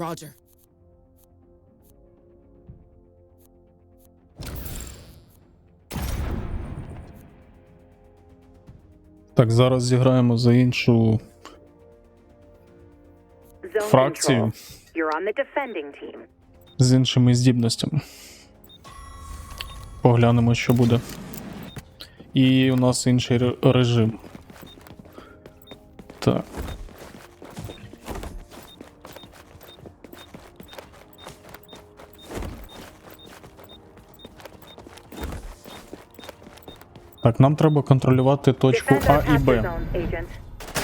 Roger. Так, зараз зіграємо за іншу фракцію з іншими здібностями. Поглянемо, що буде. І у нас інший режим. Так. Так, нам треба контролювати точку А і Б.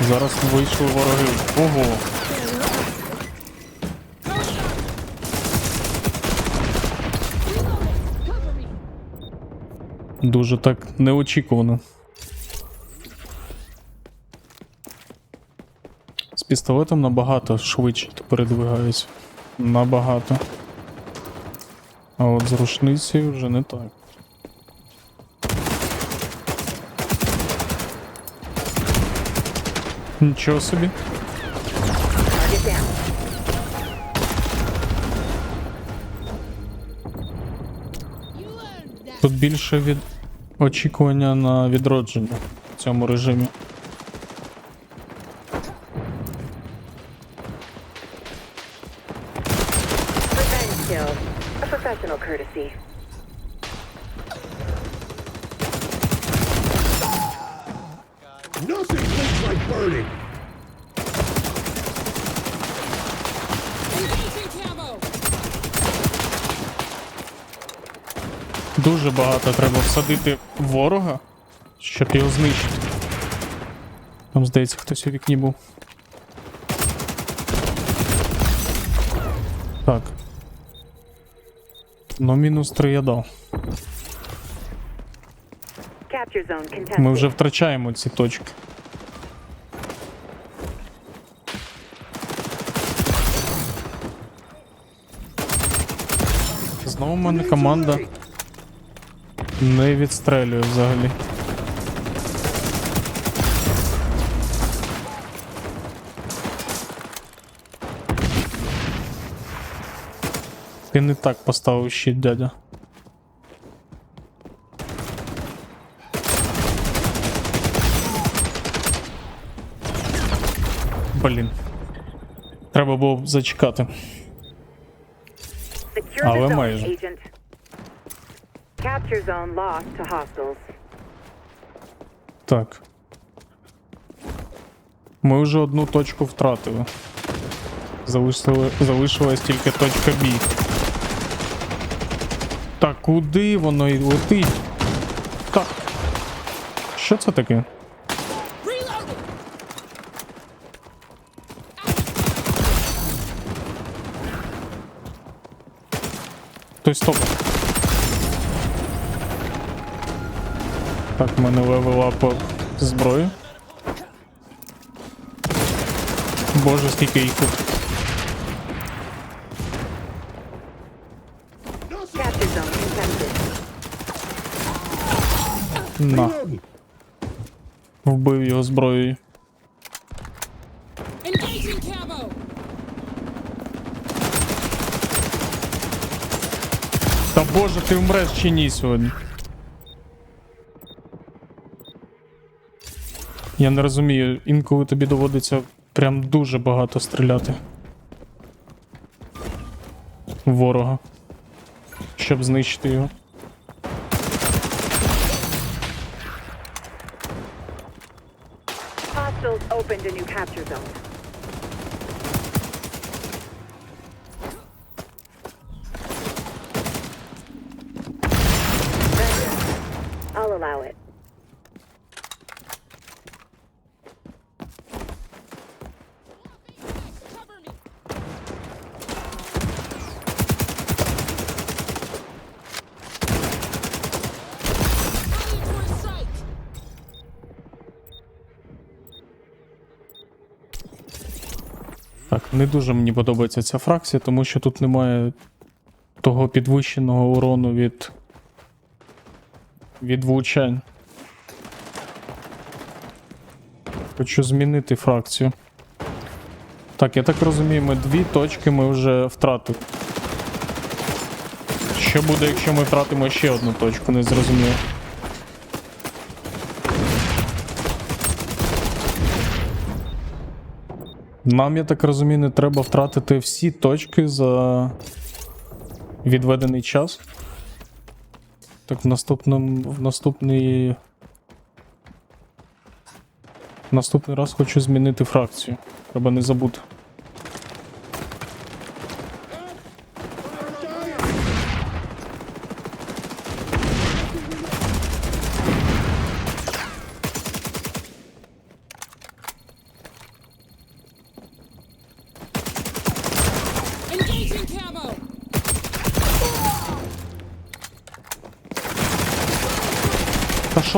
Зараз вийшли вороги. Ого. Дуже так неочікувано. З пістолетом набагато швидше передвигаюсь. Набагато. А от з рушницею вже не так. Нічого собі. Тут більше від очікування на відродження в цьому режимі. Дуже багато треба всадити ворога, щоб його знищити. Там, здається, хтось у вікні був. Так. Ну, мінус 3 я дав. Ми вже втрачаємо ці точки. Знову в мене команда не відстрелює взагалі. Ти не так поставив щит, дядя. Блін. Треба було б зачекати. Але майже. Capture zone lost to hostiles. Так. Ми вже одну точку втратили. Залишили, залишилась тільки точка Б. Та куди воно і летить? Так. Що це таке? Той стоп. Так, в мене левела по зброї. Боже, скільки їх тут. На. Вбив його зброєю. Та боже, ти вмреш чи ні сьогодні? Я не розумію, інколи тобі доводиться прям дуже багато стріляти. Ворога. Щоб знищити його. Hostiles opened a new capture zone. Так, не дуже мені подобається ця фракція, тому що тут немає того підвищеного урону від. від влучань. Хочу змінити фракцію. Так, я так розумію, ми дві точки ми вже втратили. Що буде, якщо ми втратимо ще одну точку, не зрозуміло. Нам, я так розумію, не треба втратити всі точки за відведений час. Так, в наступному. В наступний. В наступний раз хочу змінити фракцію. Треба не забути.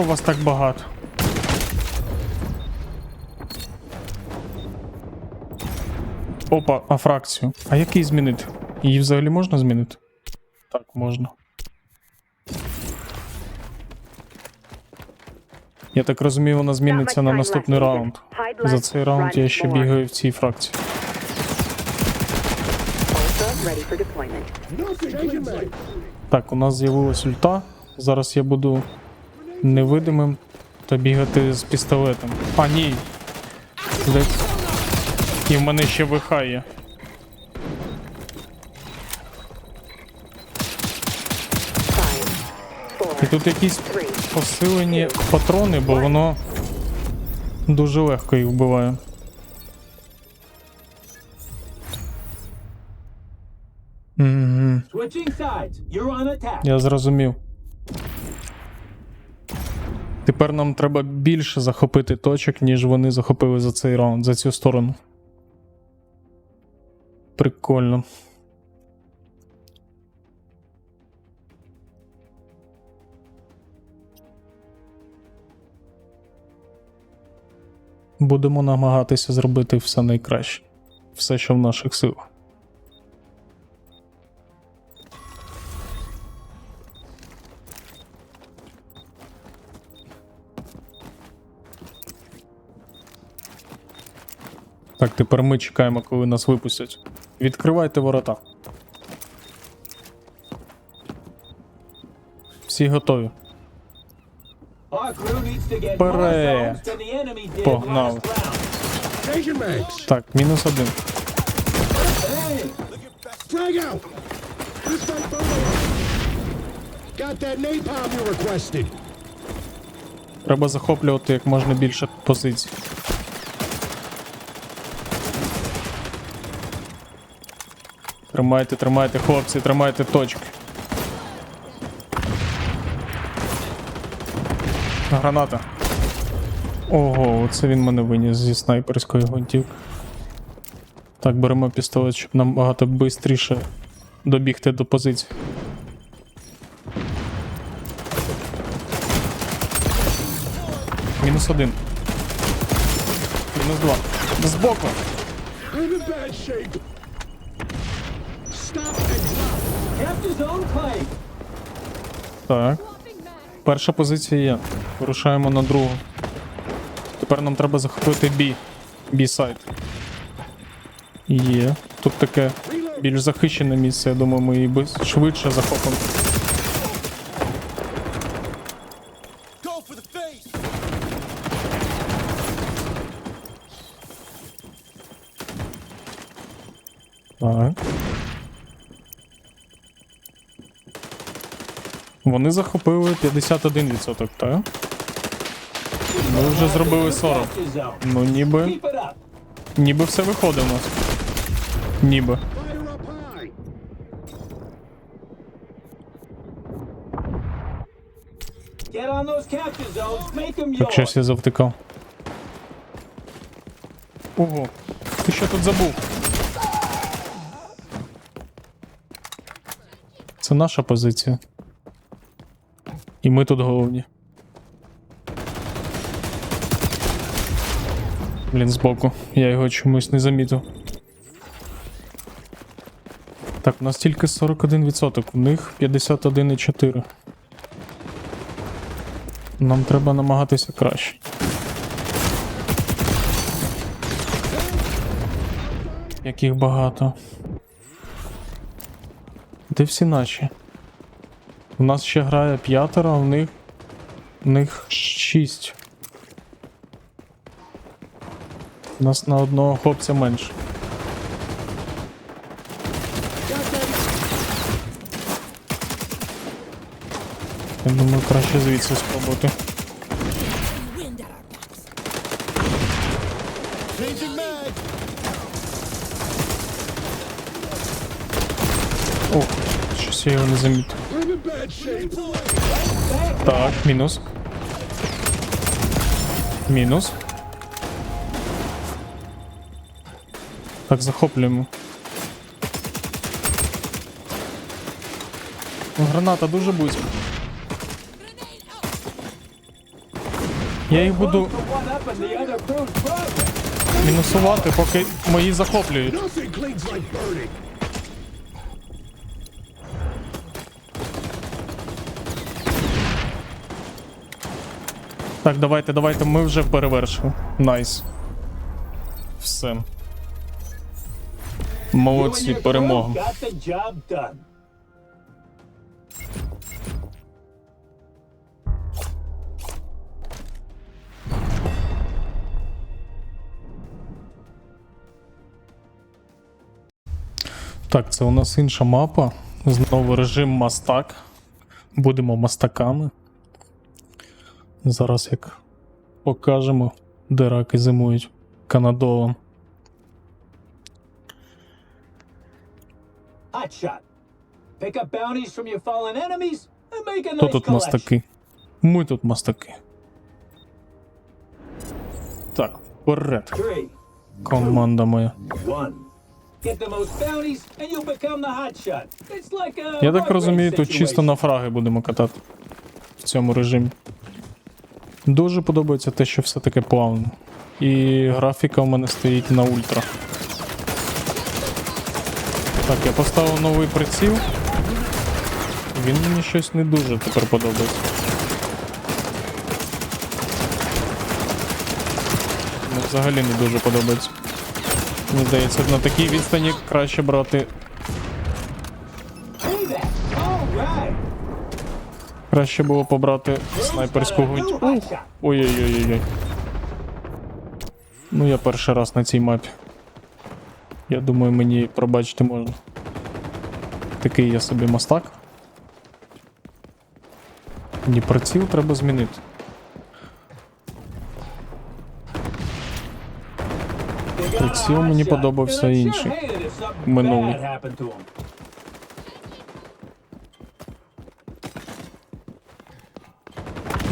Вас так багато? Опа, а фракцію. А який змінити? Її взагалі можна змінити? Так, можна. Я так розумію, вона зміниться на наступний раунд. За цей раунд я ще бігаю в цій фракції. Так, у нас з'явилась ульта. Зараз я буду невидимим та бігати з пістолетом. А, ні. Де... І в мене ще ВХ є. І тут якісь посилені патрони, бо воно дуже легко їх вбиває. Угу. Я зрозумів. Тепер нам треба більше захопити точок, ніж вони захопили за цей раунд, за цю сторону. Прикольно. Будемо намагатися зробити все найкраще. Все, що в наших силах. Так, тепер ми чекаємо, коли нас випустять. Відкривайте ворота. Всі готові. Did Погнали. Так, мінус один. Треба захоплювати як можна більше позицій. Тримайте, тримайте, хлопці, тримайте точки. Граната. Ого, оце він мене виніс зі снайперської гвинтівки. Так, беремо пістолет, щоб набагато швидше добігти до позиції. Мінус один. Мінус два. Збоку. Так. Перша позиція є. Вирушаємо на другу. Тепер нам треба захопити бі. Бі-сайт. Є. Тут таке більш захищене місце, я думаю, ми її швидше захопимо. Так. Вони захопили 51%, так? Ми вже зробили 40. Ну ніби. Ніби все виходить у нас. Ніби. Так щось я завтикав. Ого. Ти що тут забув? Це наша позиція. І ми тут головні. Блін, збоку. Я його чомусь не замітив. Так, у нас тільки 41%, у них 51,4. Нам треба намагатися краще. яких багато. Де всі наші? У нас ще грає п'ятеро, а в них. В них шість. У нас на одного хлопця менше. Я думаю, краще звідси спробувати. О, щось я його не замітив. Так, мінус. Мінус. Так, захоплюємо. Ну, Граната дуже близько. Я їх буду мінусувати, поки мої захоплюють. Так, давайте, давайте, ми вже перевершили. Найс. Все. Молодці, перемога. Так, це у нас інша мапа. Знову режим мастак. Будемо мастаками. Зараз як покажемо, де раки зимують канадолом. Хто тут мастаки? Ми тут мастаки. Так, вперед. Команда моя. Я так розумію, тут чисто на фраги будемо катати в цьому режимі. Дуже подобається те, що все таке плавно. І графіка у мене стоїть на ультра. Так, я поставив новий приціл. Він мені щось не дуже тепер подобається. Ну, взагалі не дуже подобається. Мені здається, на такій відстані краще брати Краще було побрати снайперську shot. Ой-ой-ой-ой. Ну я перший раз на цій мапі. Я думаю, мені пробачити можна. Такий я собі мастак. Мені приціл треба змінити. Приціл мені подобався інший. Минулий. bad happened to him.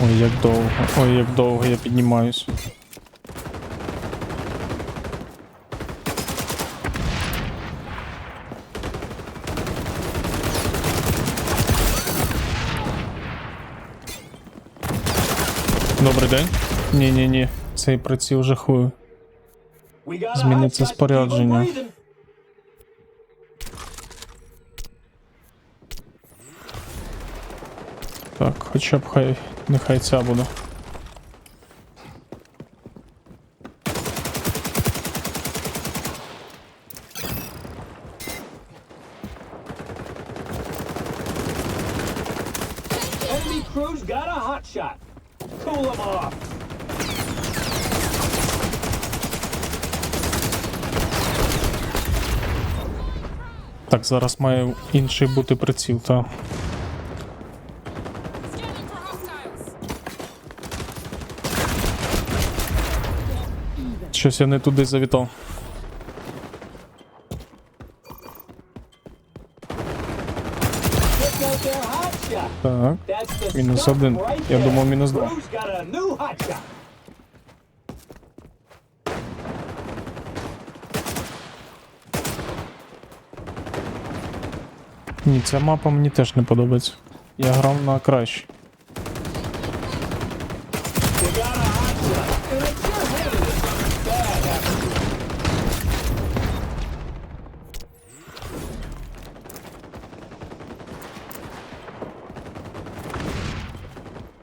Ой, як довго. Ой, як довго я піднімаюсь. Добрий день. Ні-ні-ні, цей приціл жахує. We got a Зміниться спорядження. Так, хоча б хай нехай ця буде. Так, зараз має інший бути приціл, та. Щось я не туди завітав. Так. Мінус один. Я думав, мінус два. Ні, ця мапа мені теж не подобається. Я грав на краще. You got a hot shot. And I'd sure hate it if something bad happened to him.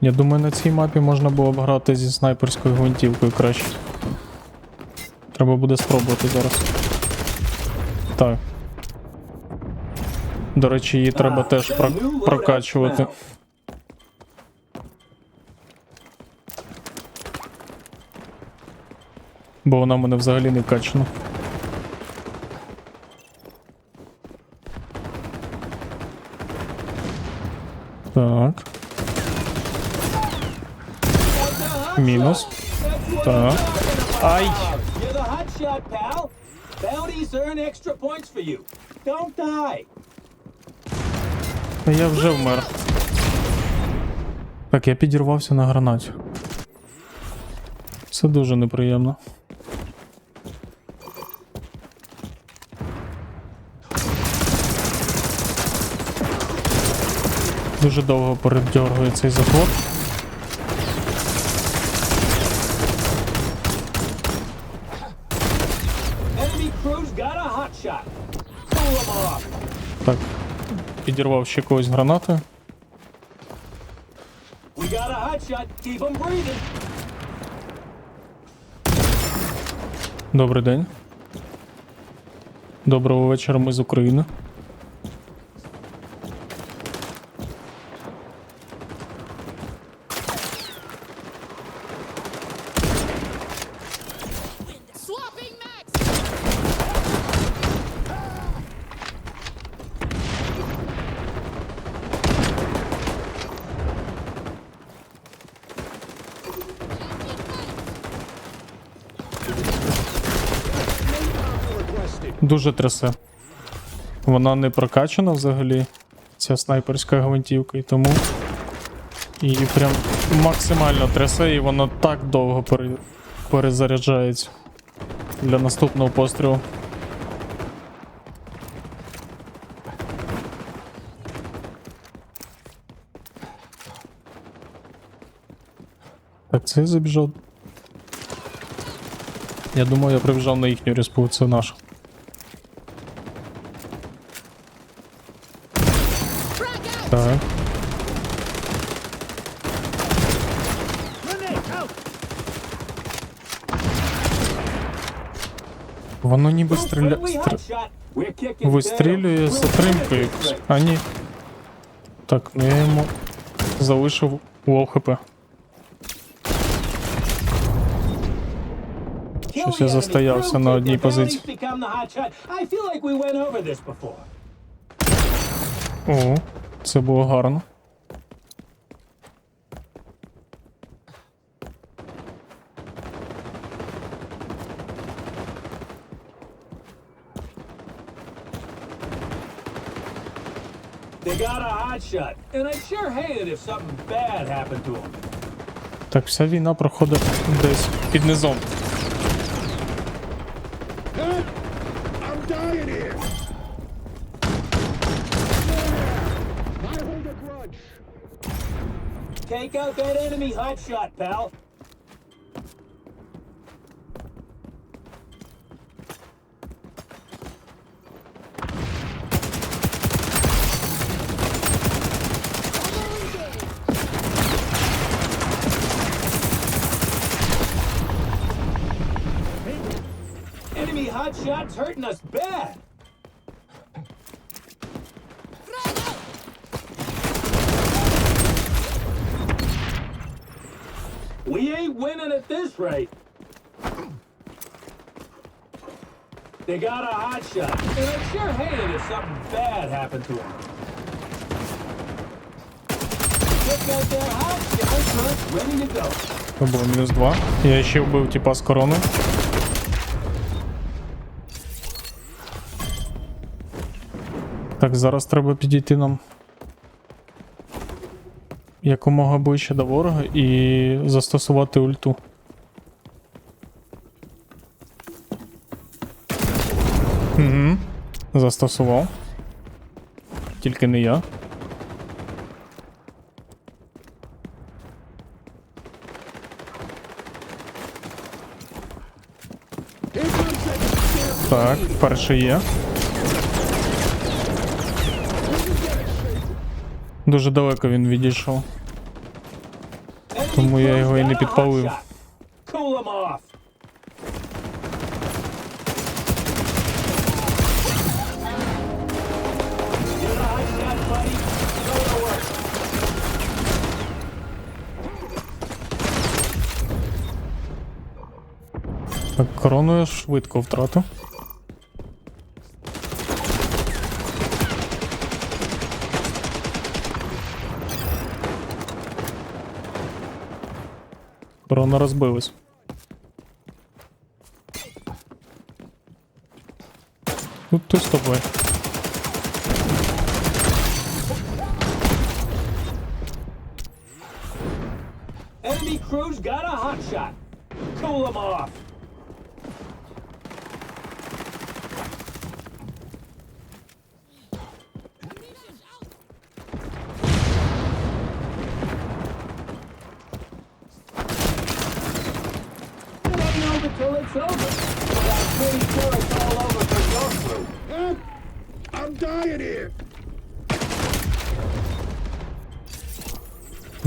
Я думаю, на цій мапі можна було б грати зі снайперською гвинтівкою краще. Треба буде спробувати зараз. Так. До речі, її треба теж про- прокачувати. Бо вона в мене взагалі не вкачана. Так. Мінус. Так. Ай! You're the hot shot, pal. Bounties earn extra points for you. Don't die. Та я вже вмер. Так, я підірвався на гранаті. Це дуже неприємно. Дуже довго передергує цей заход. Enemy crew's got a hot shot. Cool them off. Так. Підірвав ще когось breathing. Добрий день. Доброго вечора, ми з України. Дуже трясе. Вона не прокачана взагалі, ця снайперська гвинтівка, і тому її прям максимально трясе, і вона так довго пере... перезаряджається для наступного пострілу. Так, це забіжав. Я думаю, я прибіжав на їхню респу, це наш. Так. Воно ніби стріля... Стр... вистрілює з затримкою. А ні. Так, ну я йому залишив лоу хп. Щось я застоявся на одній позиції. О, це було гарно. They got a hot shot, and I'd sure hate it if something bad happened to them. Так, вся війна проходить десь під низом. Huh? I'm dying here. Take out that enemy hot shot, pal. Enemy hot shots hurting us bad. winning at this rate. They got a hot shot, and I'd sure hate it if something bad happened to them. Check out that hot shot, truck ready to go. Це було мінус 2. Я ще вбив типа з корони. Так, зараз треба підійти нам Якомога ближче до ворога і застосувати ульту. Угу. Застосував. Тільки не я. Так, перший є. Дуже далеко він відійшов. Тому я його і не підпалив. Так, корону я швидко втратив. Корона розбилась. Тут ти з тобою.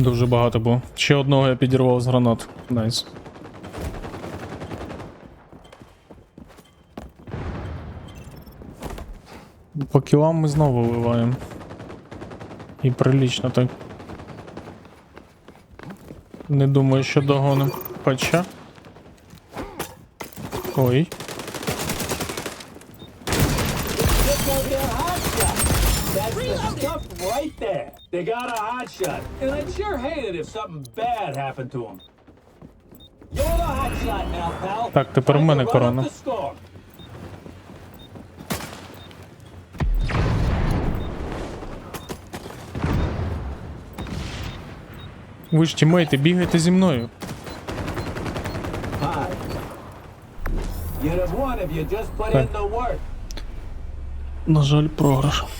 Дуже багато було. Ще одного я підірвав з гранат. Найс. По кілам ми знову виливаємо. І прилічно так. Не думаю, що догоним. Хоча. Ой. They got a hot shot, and I'd sure hate it if something bad happened to them. You're the hot shot now, pal. Так, тепер to мене корона. Ви ж тімейти, бігайте зі мною. Work. На жаль, програш.